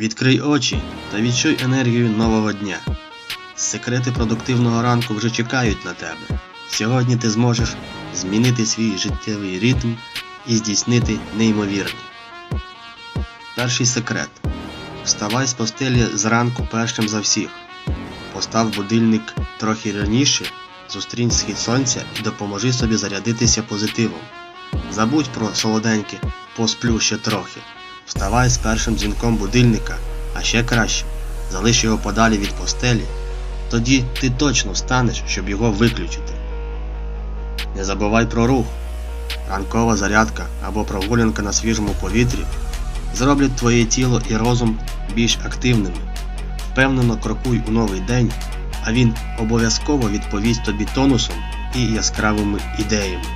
Відкрий очі та відчуй енергію нового дня. Секрети продуктивного ранку вже чекають на тебе. Сьогодні ти зможеш змінити свій життєвий ритм і здійснити неймовірне. Перший секрет. Вставай з постелі зранку першим за всіх. Постав будильник трохи раніше, зустрінь схід сонця і допоможи собі зарядитися позитивом. Забудь про солоденьке, посплю ще трохи. Вставай з першим дзвінком будильника, а ще краще, залиш його подалі від постелі. Тоді ти точно встанеш, щоб його виключити. Не забувай про рух. Ранкова зарядка або прогулянка на свіжому повітрі зроблять твоє тіло і розум більш активними. Впевнено крокуй у новий день, а він обов'язково відповість тобі тонусом і яскравими ідеями.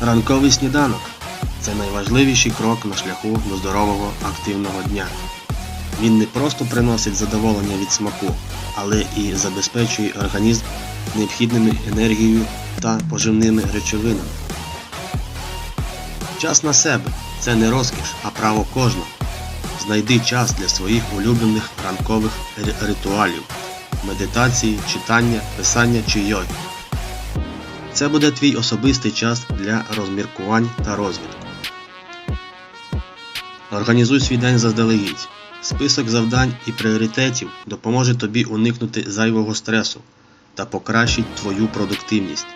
Ранковий сніданок це найважливіший крок на шляху до здорового активного дня. Він не просто приносить задоволення від смаку, але і забезпечує організм необхідними енергією та поживними речовинами. Час на себе це не розкіш, а право кожного. Знайди час для своїх улюблених ранкових ритуалів медитації, читання, писання чи йоги. Це буде твій особистий час для розміркувань та розвитку. Організуй свій день заздалегідь. Список завдань і пріоритетів допоможе тобі уникнути зайвого стресу та покращить твою продуктивність.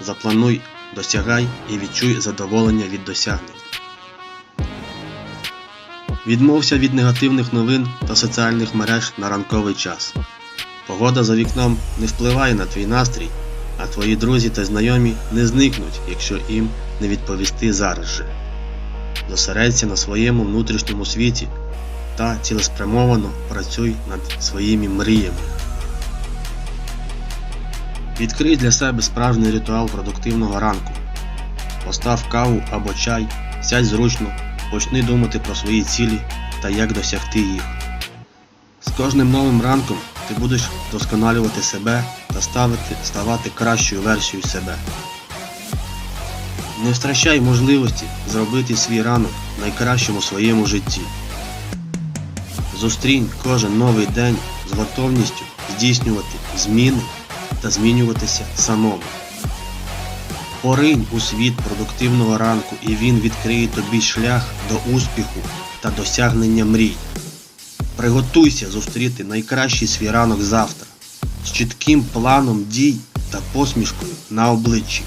Заплануй, досягай і відчуй задоволення від досягнень. Відмовся від негативних новин та соціальних мереж на ранковий час. Погода за вікном не впливає на твій настрій, а твої друзі та знайомі не зникнуть, якщо їм не відповісти зараз же. Зосередься на своєму внутрішньому світі та цілеспрямовано працюй над своїми мріями. Відкрий для себе справжній ритуал продуктивного ранку. Постав каву або чай, сядь зручно, почни думати про свої цілі та як досягти їх. З кожним новим ранком ти будеш досконалювати себе та ставити, ставати кращою версією себе. Не втрачай можливості зробити свій ранок найкращим у своєму житті. Зустрінь кожен новий день з готовністю здійснювати зміни та змінюватися самому. Поринь у світ продуктивного ранку і він відкриє тобі шлях до успіху та досягнення мрій. Приготуйся зустріти найкращий свій ранок завтра з чітким планом дій та посмішкою на обличчі.